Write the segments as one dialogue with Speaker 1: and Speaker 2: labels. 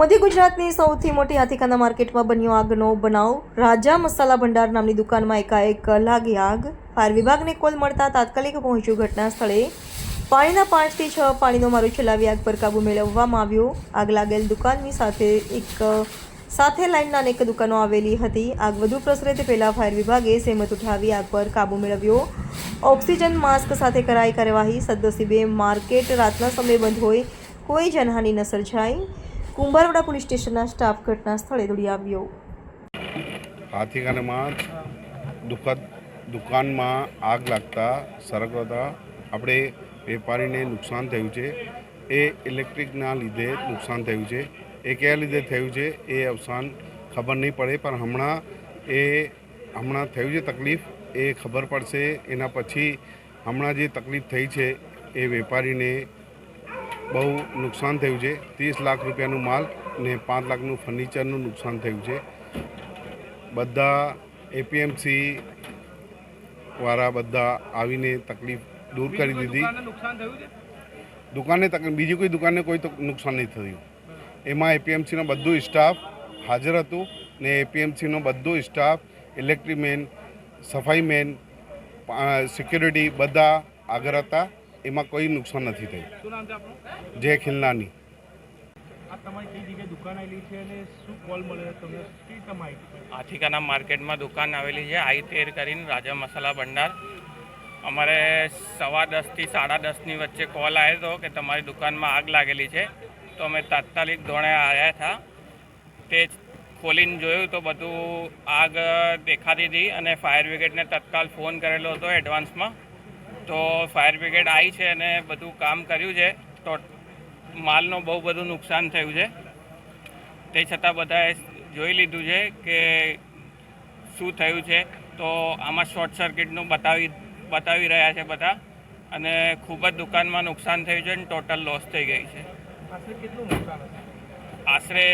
Speaker 1: મધ્ય ગુજરાતની સૌથી મોટી હાથીખાના માર્કેટમાં બન્યો આગનો બનાવ. રાજા મસાલા ભંડાર નામની દુકાનમાં એકાએક લાગી આગ. ફાયર વિભાગને કોલ મળતા તાત્કાલિક પહોંચ્યું ઘટના સ્થળે. પાણીના પાંચથી છ પાણીનો મારો ચલાવી આગ પર કાબુ મેળવવામાં આવ્યો. આગ લાગેલ દુકાનની સાથે એક સાથે લાઇનના અનેક દુકાનો આવેલી હતી. આગ વધુ પ્રસરે તે પહેલાં ફાયર વિભાગે સહેમત ઉઠાવી આગ પર કાબૂ મેળવ્યો. ઓક્સિજન માસ્ક સાથે કરાઈ કાર્યવાહી સદનસીબે માર્કેટ રાતના સમયે બંધ હોય, કોઈ જનહાનિ ન સર્જાઈ કુંભારવાડા પોલીસ સ્ટેશનના સ્ટાફ ઘટના સ્થળે દોડી આવ્યો.
Speaker 2: હાથીખાનામાં દુકાન દુકાનમાં આગ લાગતા સરગતા આપણે વેપારીને નુકસાન થયું છે. એ ઇલેક્ટ્રિકના લીધે નુકસાન થયું છે. એ કયા લીધે થયું છે એ અવસાન ખબર નહીં પડે પણ હમણાં એ હમણાં થયું છે તકલીફ એ ખબર પડશે. એના પછી હમણાં જે તકલીફ થઈ છે એ વેપારીને બહુ નુકસાન થયું છે. ત્રીસ લાખ રૂપિયાનું માલ ને પાંચ લાખનું ફર્નિચરનું નુકસાન થયું છે. બધા એપીએમસી વાળા બધા આવીને તકલીફ દૂર કરી દીધી. દુકાને તકલીફ બીજી કોઈ દુકાનને કોઈ તો નુકસાન નહીં થયું. એમાં એપીએમસીનો બધું સ્ટાફ હાજર હતું ને એપીએમસીનો બધો સ્ટાફ ઇલેક્ટ્રિક મેન સફાઈ મેન સિક્યુરિટી બધા આગળ હતા. એમાં કોઈ નુકસાન નથી થયું. જય ખિલનાની.
Speaker 3: આ તમારી કઈ જગ્યાએ દુકાન આવેલી છે અને શું કોલ મળે તમને? કઈ રીતે માહિતી પડી
Speaker 4: આથિકાના માર્કેટમાં દુકાન આવેલી છે. આઈ તેર કરીને રાજા મસાલા ભંડાર. અમારે સવા દસથી સાડા દસની વચ્ચે કોલ આવ્યો હતો કે તમારી દુકાનમાં આગ લાગેલી છે. તો અમે તાત્કાલિક ધોરણે આવ્યા હતા. તે ખોલીને જોયું તો બધું આગ દેખાતી હતી અને ફાયર બ્રિગેડને તત્કાલ ફોન કરેલો હતો એડવાન્સમાં. તો ફાયર બ્રિગેડ આવી છે અને બધું કામ કર્યું છે. તો માલનું બહુ બધું નુકસાન થયું છે. તે છતાં બધાએ જોઈ લીધું છે કે શું થયું છે. તો આમાં શોર્ટ સર્કિટનું બતાવી બતાવી રહ્યા છે બધા. અને ખૂબ જ દુકાનમાં નુકસાન થયું છે અને ટોટલ લોસ થઈ ગઈ છે.
Speaker 3: આશરે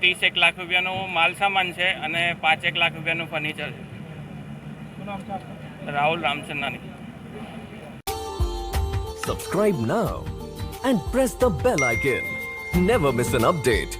Speaker 4: ત્રીસ એક લાખ રૂપિયાનું માલ સામાન છે અને પાંચ એક લાખ રૂપિયાનું ફર્નિચર
Speaker 3: છે.
Speaker 4: Rahul Ramchandani.
Speaker 5: Subscribe now and press the bell icon never miss an update.